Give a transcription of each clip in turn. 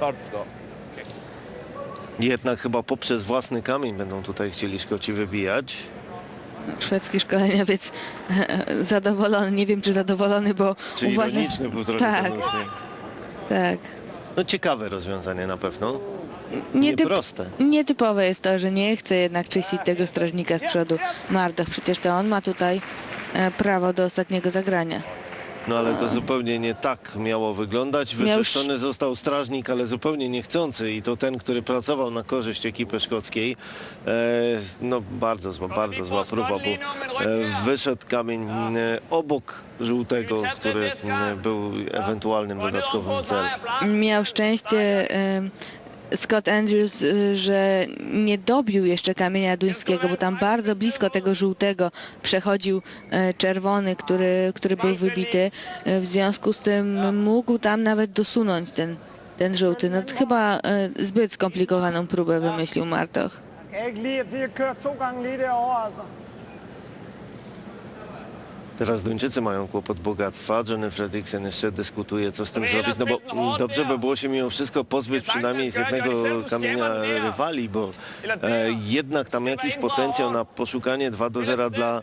Third Scott. Jednak chyba poprzez własny kamień będą tutaj chcieli Szkoci wybijać. Szwedzki szkoleniowiec zadowolony, nie wiem czy zadowolony, bo Czy uważa... ironiczny był trochę Tak, ten uśmiech. tak. No ciekawe rozwiązanie na pewno. Nietyp... Nieproste. Nietypowe jest to, że nie chce jednak czyścić tego strażnika z przodu Mardoch. Przecież to on ma tutaj e, prawo do ostatniego zagrania. No ale to zupełnie nie tak miało wyglądać. Wyczyszczony został strażnik, ale zupełnie niechcący i to ten, który pracował na korzyść ekipy szkockiej. E, no bardzo zła, bardzo zła próba, bo e, wyszedł kamień e, obok żółtego, który e, był ewentualnym dodatkowym celem. Miał szczęście e, Scott Andrews, e, że nie dobił jeszcze kamienia duńskiego, bo tam bardzo blisko tego żółtego przechodził e, czerwony, który, który był wybity. E, W związku z tym mógł tam nawet dosunąć ten, ten żółty. No chyba zbyt skomplikowaną próbę wymyślił Martoch. Teraz Duńczycy mają kłopot bogactwa. Johnny Fredriksen jeszcze dyskutuje, co z tym zrobić, no bo mm, dobrze by było się mimo wszystko pozbyć przynajmniej z jednego kamienia rywali, bo e, jednak tam jakiś potencjał na poszukanie 2 do 0 dla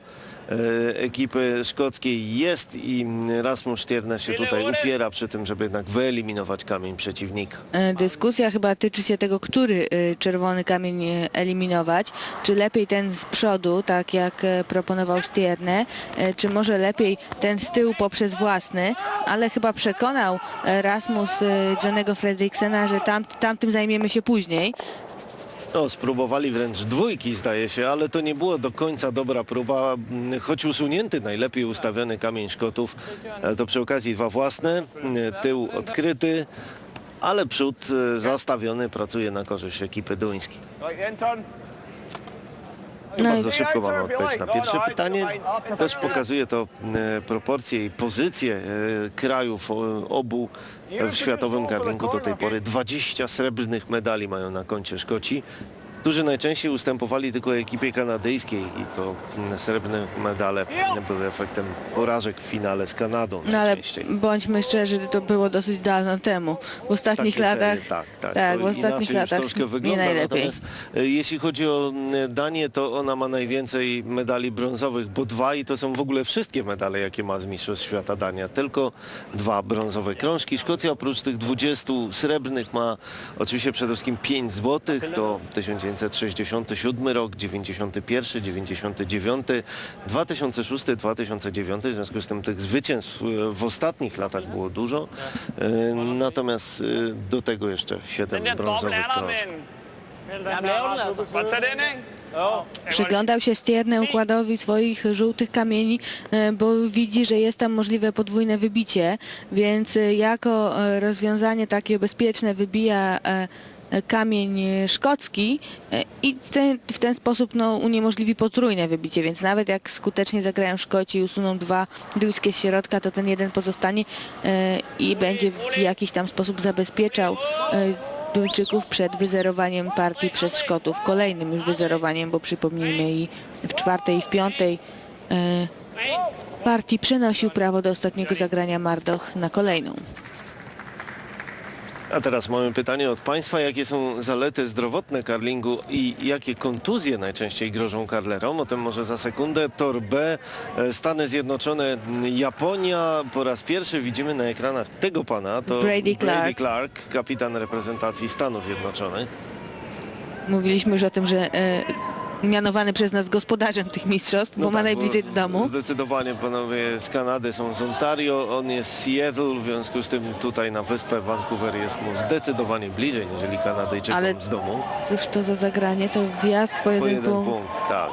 ekipy szkockiej jest i Rasmus Stierna się tutaj upiera przy tym, żeby jednak wyeliminować kamień przeciwnika. E, Dyskusja chyba tyczy się tego, który e, czerwony kamień e, eliminować. Czy lepiej ten z przodu, tak jak e, proponował Stierne, e, czy może lepiej ten z tyłu poprzez własny, ale chyba przekonał e, Rasmus e, Johnego Fredriksena, że tam, tamtym zajmiemy się później. No, spróbowali wręcz dwójki, zdaje się, ale to nie było do końca dobra próba. Choć usunięty najlepiej ustawiony kamień Szkotów, to przy okazji dwa własne, tył odkryty, ale przód e, zastawiony pracuje na korzyść ekipy duńskiej. Right, Anton. No i Bardzo szybko mamy odpowiedź na pierwsze pytanie. Też pokazuje to e, proporcje i pozycje e, krajów obu w światowym karlingu do tej pory. 20 srebrnych medali mają na koncie Szkoci, którzy najczęściej ustępowali tylko ekipie kanadyjskiej i to srebrne medale były efektem porażek w finale z Kanadą No ale bądźmy szczerzy, to było dosyć dawno temu. W ostatnich Takie serie, latach, tak, tak, tak, to w ostatnich latach troszkę nie wygląda. najlepiej. Natomiast e, jeśli chodzi o Danię, to ona ma najwięcej medali brązowych, bo dwa i to są w ogóle wszystkie medale, jakie ma z Mistrzostw Świata Dania. Tylko dwa brązowe krążki. Szkocja oprócz tych 20 srebrnych ma oczywiście przede wszystkim 5 złotych. To 1967 rok, 91, 99, 2006, 2009. W związku z tym tych zwycięstw e, w ostatnich latach było dużo. E, Natomiast e, do tego jeszcze 7 Den der dobbelt brązowych krążków. Jo. Przyglądał się Stierne układowi swoich żółtych kamieni, bo widzi, że jest tam możliwe podwójne wybicie, więc jako rozwiązanie takie bezpieczne wybija kamień e, szkocki e, i ten, w ten sposób no, uniemożliwi potrójne wybicie, więc nawet jak skutecznie zagrają Szkoci i usuną dwa duńskie środka, to ten jeden pozostanie e, i będzie w jakiś tam sposób zabezpieczał e, Duńczyków przed wyzerowaniem partii przez Szkotów, kolejnym już wyzerowaniem, bo przypomnijmy i w czwartej i w piątej e, partii przenosił prawo do ostatniego zagrania Mardoch na kolejną. A teraz mamy pytanie od Państwa. Jakie są zalety zdrowotne karlingu i jakie kontuzje najczęściej grożą karlerom? O tym może za sekundę. Tor B, e, Stany Zjednoczone, Japonia. Po raz pierwszy widzimy na ekranach tego pana. To Brady Clark. Clark kapitan reprezentacji Stanów Zjednoczonych. Mówiliśmy już o tym, że e, mianowany przez nas gospodarzem tych mistrzostw, bo No ma tak, najbliżej do domu. Zdecydowanie panowie z Kanady są z Ontario, on jest z Seattle, w związku z tym tutaj na wyspę Vancouver jest mu zdecydowanie bliżej, niżeli Kanadyjczykom Ale- z domu. Cóż to za zagranie? To wjazd po Po jeden jeden punkt. punkt, tak.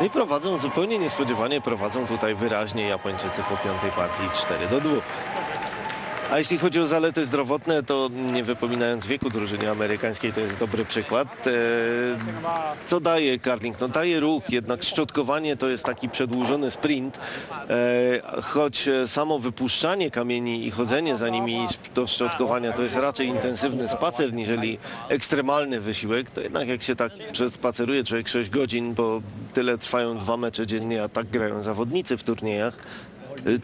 No I prowadzą zupełnie niespodziewanie, prowadzą tutaj wyraźnie Japończycy po piątej partii 4 do 2. A jeśli chodzi o zalety zdrowotne, to nie wypominając wieku drużyny amerykańskiej, to jest dobry przykład. E, co daje karling? No daje ruch, jednak szczotkowanie to jest taki przedłużony sprint, e, choć samo wypuszczanie kamieni i chodzenie za nimi do szczotkowania to jest raczej intensywny spacer, niżeli ekstremalny wysiłek, to jednak jak się tak przespaceruje człowiek 6 godzin, bo tyle trwają dwa mecze dziennie, a tak grają zawodnicy w turniejach,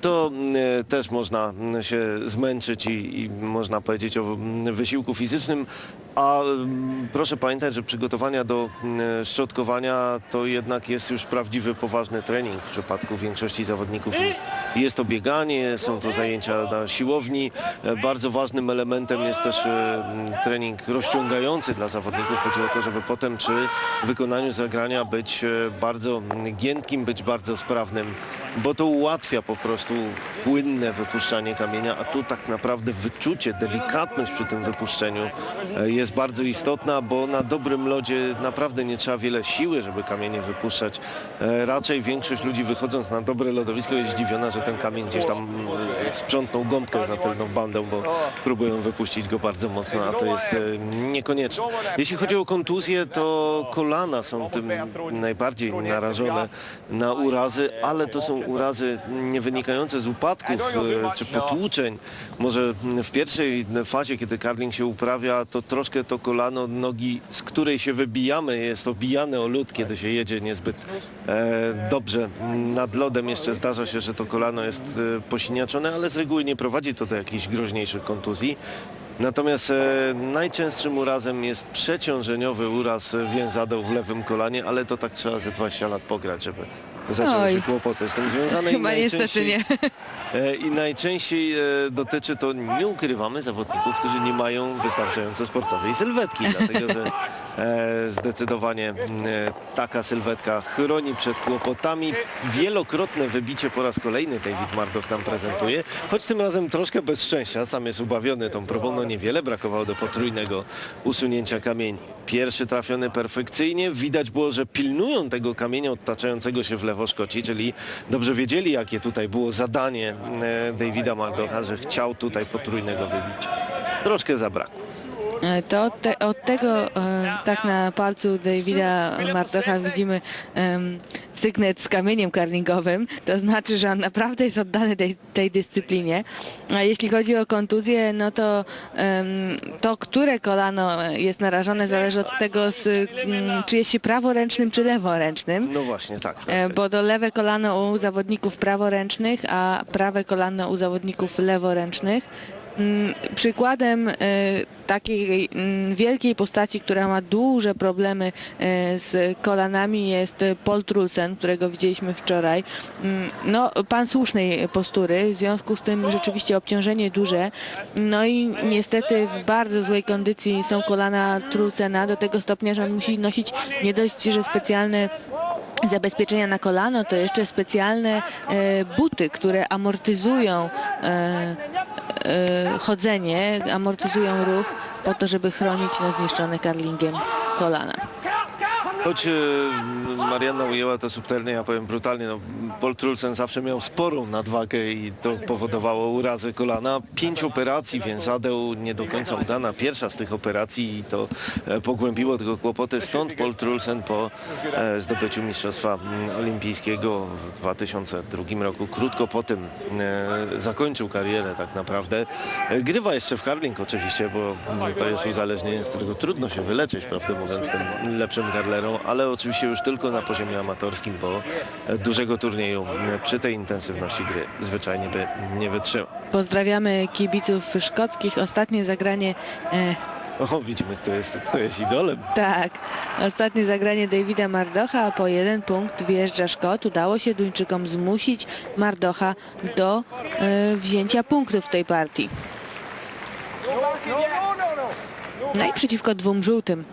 to y, też można się zmęczyć i, i można powiedzieć o wysiłku fizycznym, a mm, proszę pamiętać, że przygotowania do y, szczotkowania to jednak jest już prawdziwy, poważny trening w przypadku większości zawodników. Jest to bieganie, są to zajęcia na siłowni. E, Bardzo ważnym elementem jest też e, m, trening rozciągający dla zawodników. Chodzi o to, żeby potem przy wykonaniu zagrania być e, bardzo mm, giętkim, być bardzo sprawnym, bo to ułatwia po prostu płynne wypuszczanie kamienia, a tu tak naprawdę wyczucie, delikatność przy tym wypuszczeniu jest bardzo istotna, bo na dobrym lodzie naprawdę nie trzeba wiele siły, żeby kamienie wypuszczać. E, Raczej większość ludzi wychodząc na dobre lodowisko jest zdziwiona, że ten kamień gdzieś tam e, sprzątnął gąbkę za tylną bandą, bo próbują wypuścić go bardzo mocno, a to jest e, niekonieczne. Jeśli chodzi o kontuzję, to kolana są tym najbardziej narażone na urazy, ale to są urazy nie wynikające z upadków czy potłuczeń. Może w pierwszej fazie, kiedy karling się uprawia, to troszkę to kolano nogi, z której się wybijamy, jest obijane o lód, kiedy się jedzie niezbyt e, dobrze nad lodem. Jeszcze zdarza się, że to kolano jest e, posiniaczone, ale z reguły nie prowadzi to do jakichś groźniejszych kontuzji. Natomiast e, najczęstszym urazem jest przeciążeniowy uraz więzadeł w lewym kolanie, ale to tak trzeba ze 20 lat pograć, żeby zaczęły Oj. się kłopoty z tym związane. i Chyba niestety najczęściej-. E, I najczęściej e, dotyczy to, nie ukrywamy, zawodników, którzy nie mają wystarczająco sportowej sylwetki, dlatego że zdecydowanie m, e, taka sylwetka chroni przed kłopotami. Wielokrotne wybicie po raz kolejny David Mardoch nam prezentuje, choć tym razem troszkę bez szczęścia, sam jest ubawiony tą próbą, no niewiele brakowało do potrójnego usunięcia kamieni. Pierwszy trafiony perfekcyjnie, widać było, że pilnują tego kamienia odtaczającego się w lewo Szkoci, czyli dobrze wiedzieli, jakie tutaj było zadanie e, Davida Mardocha, że chciał tutaj potrójnego wybicia. Troszkę zabrakło. E, To od, te, od tego e, tak na palcu Davida Mardocha widzimy em, sygnet z kamieniem karlingowym. To znaczy, że on naprawdę jest oddany tej, tej dyscyplinie. A jeśli chodzi o kontuzję, no to em, to, które kolano jest narażone zależy od tego, z, mm, czy jest się praworęcznym, czy leworęcznym. No właśnie, tak. tak, E, tak. Bo to lewe kolano u zawodników praworęcznych, a prawe kolano u zawodników leworęcznych. Mm, Przykładem e, takiej mm, wielkiej postaci, która ma duże problemy e, z kolanami jest Paul Trulsen, którego widzieliśmy wczoraj. Mm, No, pan słusznej postury, w związku z tym rzeczywiście obciążenie duże. No i niestety w bardzo złej kondycji są kolana Trulsena do tego stopnia, że on musi nosić nie dość, że specjalne zabezpieczenia na kolano, to jeszcze specjalne e, buty, które amortyzują chodzenie, amortyzują ruch po to, żeby chronić no, zniszczone karlingiem kolana. Choć e, Marianna ujęła to subtelnie, ja powiem brutalnie, no, Paul Trulsen zawsze miał sporą nadwagę i to powodowało urazy kolana. Pięć operacji więzadeł nie do końca udana. Pierwsza z tych operacji i to e, pogłębiło tylko kłopoty. Stąd Paul Trulsen po e, zdobyciu Mistrzostwa mm, Olimpijskiego w 2002 roku, krótko po tym zakończył karierę tak naprawdę. Grywa jeszcze w karling oczywiście, bo to jest uzależnienie, z którego trudno się wyleczyć, prawdę mówiąc, tym lepszym karlerą, ale oczywiście już tylko na poziomie amatorskim, bo e, dużego turnieju e, przy tej intensywności gry zwyczajnie by nie wytrzymał. Pozdrawiamy kibiców szkockich. Ostatnie zagranie e, O, widzimy, kto jest, kto jest idolem. Tak, ostatnie zagranie Davida Mardocha, a po jeden punkt wjeżdża Szkot. Udało się Duńczykom zmusić Mardocha do e, wzięcia punktów w tej partii. No i przeciwko dwóm żółtym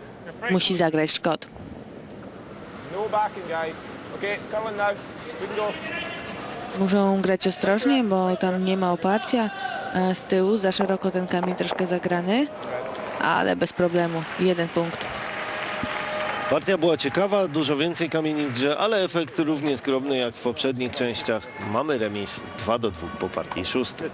musi zagrać Szkot. Muszą grać ostrożnie, bo tam nie ma oparcia z tyłu. Za szeroko ten kamień troszkę zagrany, ale bez problemu. Jeden punkt. Partia była ciekawa, dużo więcej kamieni w grze, ale efekt równie skromny jak w poprzednich częściach. Mamy remis 2 do 2 po partii szóstej.